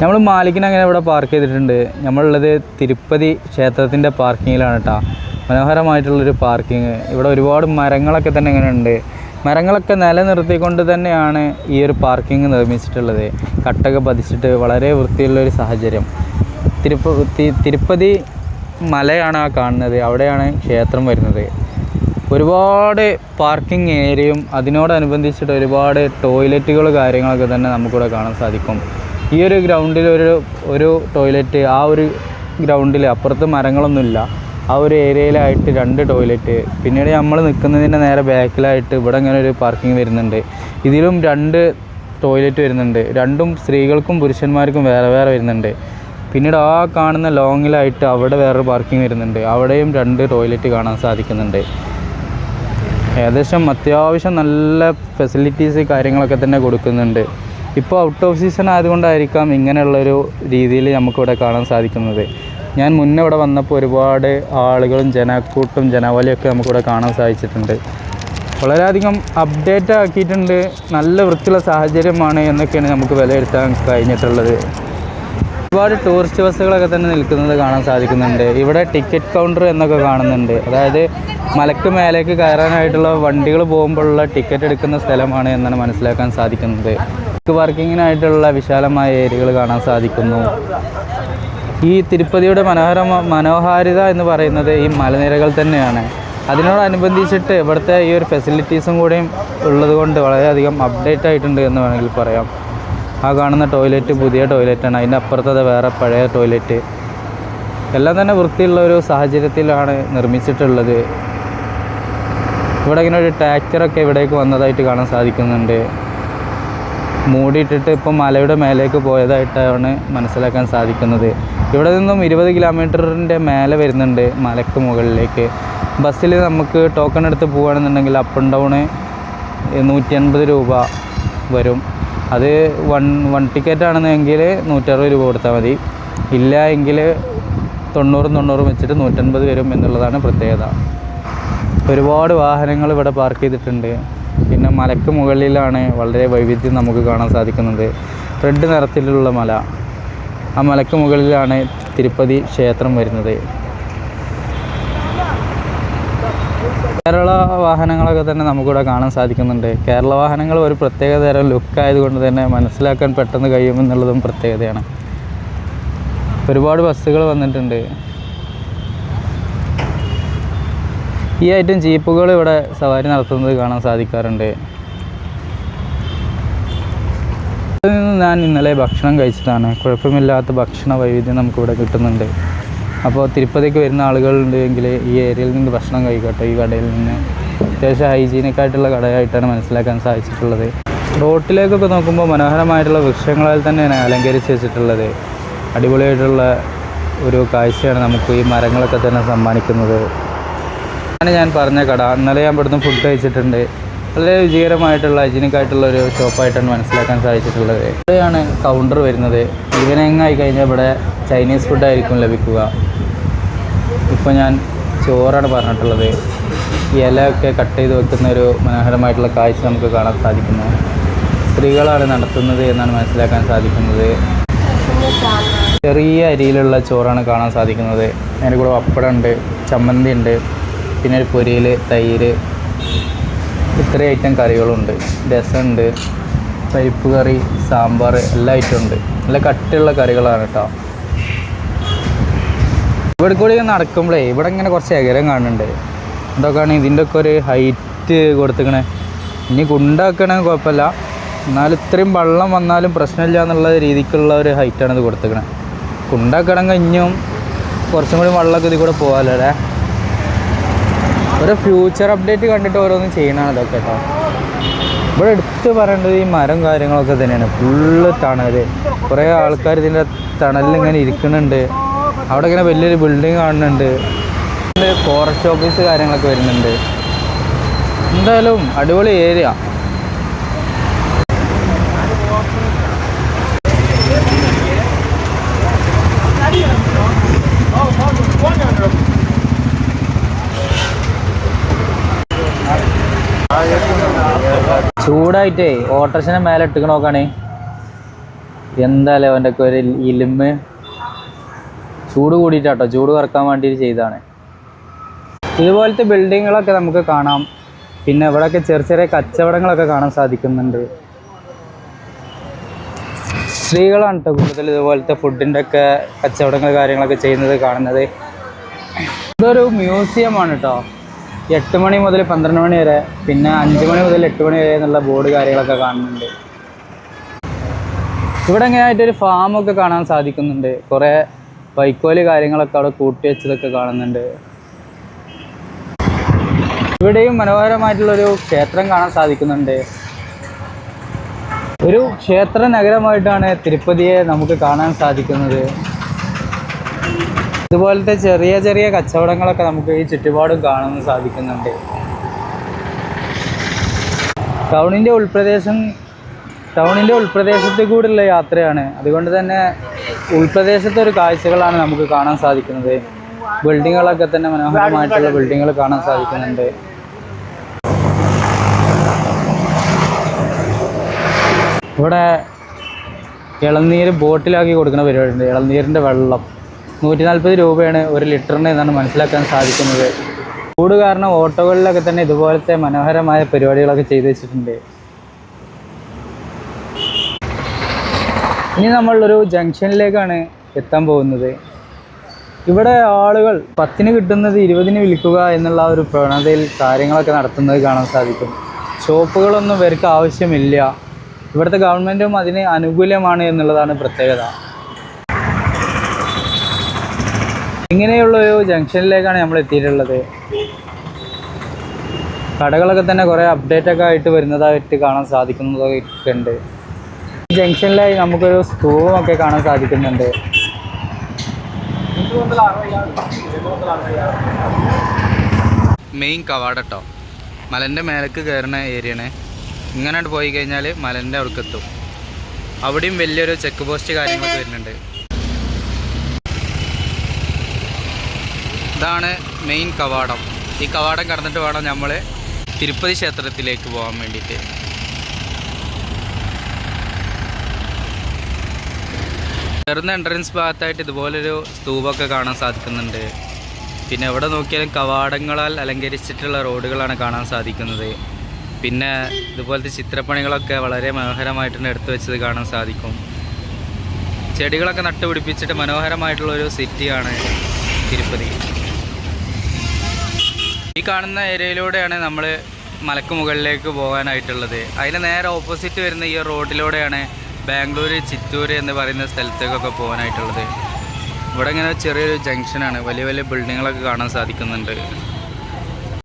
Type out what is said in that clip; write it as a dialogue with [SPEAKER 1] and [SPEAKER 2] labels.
[SPEAKER 1] നമ്മൾ മാലിക്കിനെ അങ്ങനെ ഇവിടെ പാർക്ക് ചെയ്തിട്ടുണ്ട് നമ്മളുള്ളത് തിരുപ്പതി ക്ഷേത്രത്തിൻ്റെ പാർക്കിങ്ങിലാണ് കേട്ടോ മനോഹരമായിട്ടുള്ളൊരു പാർക്കിങ് ഇവിടെ ഒരുപാട് മരങ്ങളൊക്കെ തന്നെ ഇങ്ങനെ ഉണ്ട് മരങ്ങളൊക്കെ നിലനിർത്തിക്കൊണ്ട് തന്നെയാണ് ഈ ഒരു പാർക്കിംഗ് നിർമ്മിച്ചിട്ടുള്ളത് കട്ടൊക്കെ പതിച്ചിട്ട് വളരെ വൃത്തിയുള്ളൊരു സാഹചര്യം തിരുപ്പ തിരുപ്പതി മലയാണ് ആ കാണുന്നത് അവിടെയാണ് ക്ഷേത്രം വരുന്നത് ഒരുപാട് പാർക്കിംഗ് ഏരിയയും അതിനോടനുബന്ധിച്ചിട്ട് ഒരുപാട് ടോയ്ലറ്റുകൾ കാര്യങ്ങളൊക്കെ തന്നെ നമുക്കിവിടെ കാണാൻ സാധിക്കും ഈ ഒരു ഗ്രൗണ്ടിൽ ഒരു ഒരു ടോയ്ലറ്റ് ആ ഒരു ഗ്രൗണ്ടിൽ അപ്പുറത്ത് മരങ്ങളൊന്നുമില്ല ആ ഒരു ഏരിയയിലായിട്ട് രണ്ട് ടോയ്ലറ്റ് പിന്നീട് നമ്മൾ നിൽക്കുന്നതിൻ്റെ നേരെ ബാക്കിലായിട്ട് ഇവിടെ ഇങ്ങനെ ഒരു പാർക്കിംഗ് വരുന്നുണ്ട് ഇതിലും രണ്ട് ടോയ്ലറ്റ് വരുന്നുണ്ട് രണ്ടും സ്ത്രീകൾക്കും പുരുഷന്മാർക്കും വേറെ വേറെ വരുന്നുണ്ട് പിന്നീട് ആ കാണുന്ന ലോങ്ങിലായിട്ട് അവിടെ വേറൊരു പാർക്കിംഗ് വരുന്നുണ്ട് അവിടെയും രണ്ട് ടോയ്ലറ്റ് കാണാൻ സാധിക്കുന്നുണ്ട് ഏകദേശം അത്യാവശ്യം നല്ല ഫെസിലിറ്റീസ് കാര്യങ്ങളൊക്കെ തന്നെ കൊടുക്കുന്നുണ്ട് ഇപ്പോൾ ഔട്ട് ഓഫ് സീസൺ ആയതുകൊണ്ടായിരിക്കാം ഇങ്ങനെയുള്ളൊരു രീതിയിൽ നമുക്കിവിടെ കാണാൻ സാധിക്കുന്നത് ഞാൻ മുന്നേ ഇവിടെ വന്നപ്പോൾ ഒരുപാട് ആളുകളും ജനക്കൂട്ടും ജനവലിയൊക്കെ നമുക്കിവിടെ കാണാൻ സാധിച്ചിട്ടുണ്ട് വളരെയധികം അപ്ഡേറ്റ് ആക്കിയിട്ടുണ്ട് നല്ല വൃത്തിയുള്ള സാഹചര്യമാണ് എന്നൊക്കെയാണ് നമുക്ക് വിലയിരുത്താൻ കഴിഞ്ഞിട്ടുള്ളത് ഒരുപാട് ടൂറിസ്റ്റ് ബസ്സുകളൊക്കെ തന്നെ നിൽക്കുന്നത് കാണാൻ സാധിക്കുന്നുണ്ട് ഇവിടെ ടിക്കറ്റ് കൗണ്ടർ എന്നൊക്കെ കാണുന്നുണ്ട് അതായത് മലക്ക് മേലേക്ക് കയറാനായിട്ടുള്ള വണ്ടികൾ പോകുമ്പോഴുള്ള ടിക്കറ്റ് എടുക്കുന്ന സ്ഥലമാണ് എന്നാണ് മനസ്സിലാക്കാൻ സാധിക്കുന്നത് പാർക്കിങ്ങിനായിട്ടുള്ള വിശാലമായ ഏരിയകൾ കാണാൻ സാധിക്കുന്നു ഈ തിരുപ്പതിയുടെ മനോഹര മനോഹാരിത എന്ന് പറയുന്നത് ഈ മലനിരകൾ തന്നെയാണ് അതിനോടനുബന്ധിച്ചിട്ട് ഇവിടുത്തെ ഈ ഒരു ഫെസിലിറ്റീസും കൂടിയും ഉള്ളതുകൊണ്ട് വളരെയധികം അപ്ഡേറ്റ് ആയിട്ടുണ്ട് എന്ന് വേണമെങ്കിൽ പറയാം ആ കാണുന്ന ടോയ്ലറ്റ് പുതിയ ടോയ്ലറ്റാണ് അതിൻ്റെ അപ്പുറത്തത് വേറെ പഴയ ടോയ്ലറ്റ് എല്ലാം തന്നെ വൃത്തിയുള്ള ഒരു സാഹചര്യത്തിലാണ് നിർമ്മിച്ചിട്ടുള്ളത് ഇവിടെ ഇങ്ങനെ ഒരു ട്രാക്ടറൊക്കെ ഇവിടേക്ക് വന്നതായിട്ട് കാണാൻ സാധിക്കുന്നുണ്ട് മൂടിയിട്ടിട്ട് ഇപ്പം മലയുടെ മേലേക്ക് പോയതായിട്ടാണ് മനസ്സിലാക്കാൻ സാധിക്കുന്നത് ഇവിടെ നിന്നും ഇരുപത് കിലോമീറ്ററിൻ്റെ മേലെ വരുന്നുണ്ട് മലയ്ക്ക് മുകളിലേക്ക് ബസ്സിൽ നമുക്ക് ടോക്കൺ എടുത്ത് പോവുകയാണെന്നുണ്ടെങ്കിൽ അപ്പ് ആൻഡ് ഡൗണ് നൂറ്റി അൻപത് രൂപ വരും അത് വൺ വൺ ടിക്കറ്റ് ആണെന്നെങ്കിൽ നൂറ്ററുപത് രൂപ കൊടുത്താൽ മതി ഇല്ല എങ്കിൽ തൊണ്ണൂറും തൊണ്ണൂറും വെച്ചിട്ട് നൂറ്റൻപത് വരും എന്നുള്ളതാണ് പ്രത്യേകത ഒരുപാട് വാഹനങ്ങൾ ഇവിടെ പാർക്ക് ചെയ്തിട്ടുണ്ട് പിന്നെ മലക്ക് മുകളിലാണ് വളരെ വൈവിധ്യം നമുക്ക് കാണാൻ സാധിക്കുന്നത് റെഡ് നിറത്തിലുള്ള മല ആ മലക്ക് മുകളിലാണ് തിരുപ്പതി ക്ഷേത്രം വരുന്നത് കേരള വാഹനങ്ങളൊക്കെ തന്നെ നമുക്കിവിടെ കാണാൻ സാധിക്കുന്നുണ്ട് കേരള വാഹനങ്ങൾ ഒരു പ്രത്യേക തരം ലുക്കായതുകൊണ്ട് തന്നെ മനസ്സിലാക്കാൻ പെട്ടെന്ന് കഴിയുമെന്നുള്ളതും പ്രത്യേകതയാണ് ഒരുപാട് ബസ്സുകൾ വന്നിട്ടുണ്ട് ഈ ഐറ്റം ജീപ്പുകൾ ഇവിടെ സവാരി നടത്തുന്നത് കാണാൻ സാധിക്കാറുണ്ട് ഞാൻ ഇന്നലെ ഭക്ഷണം കഴിച്ചതാണ് കുഴപ്പമില്ലാത്ത ഭക്ഷണ വൈവിധ്യം നമുക്കിവിടെ കിട്ടുന്നുണ്ട് അപ്പോൾ തിരുപ്പതിക്ക് വരുന്ന ആളുകളുണ്ടെങ്കിൽ ഈ ഏരിയയിൽ നിന്ന് ഭക്ഷണം കഴിക്കട്ടെ ഈ കടയിൽ നിന്ന് അത്യാവശ്യം ഹൈജീനിക് ആയിട്ടുള്ള കടയായിട്ടാണ് മനസ്സിലാക്കാൻ സാധിച്ചിട്ടുള്ളത് റോട്ടിലേക്കൊക്കെ നോക്കുമ്പോൾ മനോഹരമായിട്ടുള്ള വൃക്ഷങ്ങളാൽ തന്നെയാണ് അലങ്കരിച്ച് വെച്ചിട്ടുള്ളത് അടിപൊളിയായിട്ടുള്ള ഒരു കാഴ്ചയാണ് നമുക്ക് ഈ മരങ്ങളൊക്കെ തന്നെ സമ്മാനിക്കുന്നത് ആണ് ഞാൻ പറഞ്ഞ കട ഇന്നലെ ഞാൻ ഇവിടുന്ന് ഫുഡ് കഴിച്ചിട്ടുണ്ട് വളരെ വിജയകരമായിട്ടുള്ള ആയിട്ടുള്ള ഒരു ഷോപ്പായിട്ടാണ് മനസ്സിലാക്കാൻ സാധിച്ചിട്ടുള്ളത് ഇവിടെയാണ് കൗണ്ടർ വരുന്നത് ഈവനിങ് ആയി കഴിഞ്ഞാൽ ഇവിടെ ചൈനീസ് ഫുഡായിരിക്കും ലഭിക്കുക ഇപ്പോൾ ഞാൻ ചോറാണ് പറഞ്ഞിട്ടുള്ളത് ഇലയൊക്കെ കട്ട് ചെയ്ത് വെക്കുന്ന ഒരു മനോഹരമായിട്ടുള്ള കാഴ്ച നമുക്ക് കാണാൻ സാധിക്കുന്നു സ്ത്രീകളാണ് നടത്തുന്നത് എന്നാണ് മനസ്സിലാക്കാൻ സാധിക്കുന്നത് ചെറിയ അരിയിലുള്ള ചോറാണ് കാണാൻ സാധിക്കുന്നത് അതിൻ്റെ കൂടെ പപ്പടമുണ്ട് ചമ്മന്തി ഉണ്ട് പിന്നെ ഒരു പൊരിയിൽ തൈര് ഇത്ര ഐറ്റം കറികളുണ്ട് രസമുണ്ട് പരിപ്പ് കറി സാമ്പാർ എല്ലാ ഐറ്റം ഉണ്ട് നല്ല കട്ടിയുള്ള കറികളാണ് കേട്ടോ ഇവിടെ കൂടി നടക്കുമ്പോഴേ ഇവിടെ ഇങ്ങനെ കുറച്ച് അകരം കാണുന്നുണ്ട് എന്തൊക്കെയാണ് ഇതിൻ്റെ ഒക്കെ ഒരു ഹൈറ്റ് കൊടുത്തിക്കണേ ഇനി കുണ്ടാക്കണേ കുഴപ്പമില്ല എന്നാലും ഇത്രയും വെള്ളം വന്നാലും പ്രശ്നമില്ല എന്നുള്ള രീതിക്കുള്ള ഒരു ഹൈറ്റാണ് ഇത് കൊടുത്തിക്കണേ കുണ്ടാക്കണമെങ്കിൽ കഴിഞ്ഞും കുറച്ചും കൂടി വെള്ളമൊക്കെ ഇതിൽ കൂടെ പോകാമല്ലോ അല്ലേ ഒരു ഫ്യൂച്ചർ അപ്ഡേറ്റ് കണ്ടിട്ട് ഓരോന്നും ചെയ്യണതാണ് ഇതൊക്കെ കേട്ടോ ഇവിടെ എടുത്ത് പറയേണ്ടത് ഈ മരം കാര്യങ്ങളൊക്കെ തന്നെയാണ് ഫുള്ള് തണൽ കുറേ ആൾക്കാർ ഇതിൻ്റെ തണലിലിങ്ങനെ ഇരിക്കുന്നുണ്ട് അവിടെ ഇങ്ങനെ വലിയൊരു ബിൽഡിങ് കാണുന്നുണ്ട് ഫോറസ്റ്റ് ഓഫീസ് കാര്യങ്ങളൊക്കെ വരുന്നുണ്ട് എന്തായാലും അടിപൊളി ഏരിയ ആയിട്ടേ ഓട്ടർഷനെ മേലെ ഇട്ടിക്ക് നോക്കാണേ എന്തായാലും അവൻ്റെ ഒക്കെ ഒരു ഇലിമ് ചൂട് കൂടിയിട്ടാട്ടോ ചൂട് കുറക്കാൻ വേണ്ടിയിട്ട് ചെയ്തതാണ് ഇതുപോലത്തെ ബിൽഡിങ്ങുകളൊക്കെ നമുക്ക് കാണാം പിന്നെ ഇവിടെയൊക്കെ ചെറിയ ചെറിയ കച്ചവടങ്ങളൊക്കെ കാണാൻ സാധിക്കുന്നുണ്ട് സ്ത്രീകളാണ് കൂടുതൽ ഇതുപോലത്തെ ഫുഡിൻ്റെ ഒക്കെ കച്ചവടങ്ങൾ കാര്യങ്ങളൊക്കെ ചെയ്യുന്നത് കാണുന്നത് ഇതൊരു മ്യൂസിയമാണ് കേട്ടോ എട്ട് മണി മുതൽ പന്ത്രണ്ട് മണി വരെ പിന്നെ അഞ്ച് മണി മുതൽ എട്ട് മണി വരെ എന്നുള്ള ബോർഡ് കാര്യങ്ങളൊക്കെ കാണുന്നുണ്ട് ഇവിടെ ഇങ്ങനെയായിട്ടൊരു ഫാമൊക്കെ കാണാൻ സാധിക്കുന്നുണ്ട് കുറേ വൈക്കോല് കാര്യങ്ങളൊക്കെ അവിടെ കൂട്ടി വെച്ചതൊക്കെ കാണുന്നുണ്ട് ഇവിടെയും മനോഹരമായിട്ടുള്ളൊരു ക്ഷേത്രം കാണാൻ സാധിക്കുന്നുണ്ട് ഒരു ക്ഷേത്ര നഗരമായിട്ടാണ് തിരുപ്പതിയെ നമുക്ക് കാണാൻ സാധിക്കുന്നത് ഇതുപോലത്തെ ചെറിയ ചെറിയ കച്ചവടങ്ങളൊക്കെ നമുക്ക് ഈ ചുറ്റുപാടും കാണാൻ സാധിക്കുന്നുണ്ട് ടൗണിൻ്റെ ഉൾപ്രദേശം ടൗണിൻ്റെ ഉൾപ്രദേശത്ത് കൂടെയുള്ള യാത്രയാണ് അതുകൊണ്ട് തന്നെ ഉൾപ്രദേശത്തെ ഒരു കാഴ്ചകളാണ് നമുക്ക് കാണാൻ സാധിക്കുന്നത് ബിൽഡിങ്ങുകളൊക്കെ തന്നെ മനോഹരമായിട്ടുള്ള ബിൽഡിങ്ങുകൾ കാണാൻ സാധിക്കുന്നുണ്ട് ഇവിടെ ഇളനീര് ബോട്ടിലാക്കി കൊടുക്കുന്ന പരിപാടിയുണ്ട് ഇളനീരിൻ്റെ വെള്ളം നൂറ്റി നാൽപ്പത് രൂപയാണ് ഒരു ലിറ്ററിന് എന്നാണ് മനസ്സിലാക്കാൻ സാധിക്കുന്നത് ചൂട് കാരണം ഓട്ടോകളിലൊക്കെ തന്നെ ഇതുപോലത്തെ മനോഹരമായ പരിപാടികളൊക്കെ ചെയ്തു വെച്ചിട്ടുണ്ട് ഇനി നമ്മളൊരു ജംഗ്ഷനിലേക്കാണ് എത്താൻ പോകുന്നത് ഇവിടെ ആളുകൾ പത്തിന് കിട്ടുന്നത് ഇരുപതിന് വിൽക്കുക എന്നുള്ള ഒരു പ്രവണതയിൽ കാര്യങ്ങളൊക്കെ നടത്തുന്നത് കാണാൻ സാധിക്കും ഷോപ്പുകളൊന്നും ഇവർക്ക് ആവശ്യമില്ല ഇവിടുത്തെ ഗവൺമെൻറ്റും അതിന് അനുകൂലമാണ് എന്നുള്ളതാണ് പ്രത്യേകത ഇങ്ങനെയുള്ള ഒരു ജംഗ്ഷനിലേക്കാണ് നമ്മൾ എത്തിയിട്ടുള്ളത് കടകളൊക്കെ തന്നെ കുറേ അപ്ഡേറ്റ് ഒക്കെ ആയിട്ട് വരുന്നതായിട്ട് കാണാൻ സാധിക്കുന്നതൊക്കെ ഉണ്ട് ജംഗ്ഷനിലായി നമുക്കൊരു സ്തൂവൊക്കെ കാണാൻ സാധിക്കുന്നുണ്ട് മെയിൻ കവാടട്ടോ മലൻ്റെ മേലക്ക് കയറുന്ന ഏരിയയാണ് ഇങ്ങനെ പോയി കഴിഞ്ഞാൽ മലൻ്റെ എത്തും അവിടെയും വലിയൊരു ചെക്ക് പോസ്റ്റ് കാര്യങ്ങളൊക്കെ വരുന്നുണ്ട് ഇതാണ് മെയിൻ കവാടം ഈ കവാടം കടന്നിട്ട് വേണം നമ്മൾ തിരുപ്പതി ക്ഷേത്രത്തിലേക്ക് പോകാൻ വേണ്ടിയിട്ട് കയറുന്ന എൻട്രൻസ് ഭാഗത്തായിട്ട് ഇതുപോലൊരു സ്തൂപമൊക്കെ കാണാൻ സാധിക്കുന്നുണ്ട് പിന്നെ എവിടെ നോക്കിയാലും കവാടങ്ങളാൽ അലങ്കരിച്ചിട്ടുള്ള റോഡുകളാണ് കാണാൻ സാധിക്കുന്നത് പിന്നെ ഇതുപോലത്തെ ചിത്രപ്പണികളൊക്കെ വളരെ മനോഹരമായിട്ടാണ് എടുത്തു വെച്ചത് കാണാൻ സാധിക്കും ചെടികളൊക്കെ നട്ടുപിടിപ്പിച്ചിട്ട് മനോഹരമായിട്ടുള്ളൊരു സിറ്റിയാണ് തിരുപ്പതി ഈ കാണുന്ന ഏരിയയിലൂടെയാണ് നമ്മൾ മലക്ക് മുകളിലേക്ക് പോകാനായിട്ടുള്ളത് അതിന് നേരെ ഓപ്പോസിറ്റ് വരുന്ന ഈ റോഡിലൂടെയാണ് ബാംഗ്ലൂർ ചിറ്റൂർ എന്ന് പറയുന്ന സ്ഥലത്തേക്കൊക്കെ പോകാനായിട്ടുള്ളത് ഇവിടെ ഇങ്ങനെ ചെറിയൊരു ജംഗ്ഷനാണ് വലിയ വലിയ ബിൽഡിങ്ങുകളൊക്കെ കാണാൻ സാധിക്കുന്നുണ്ട്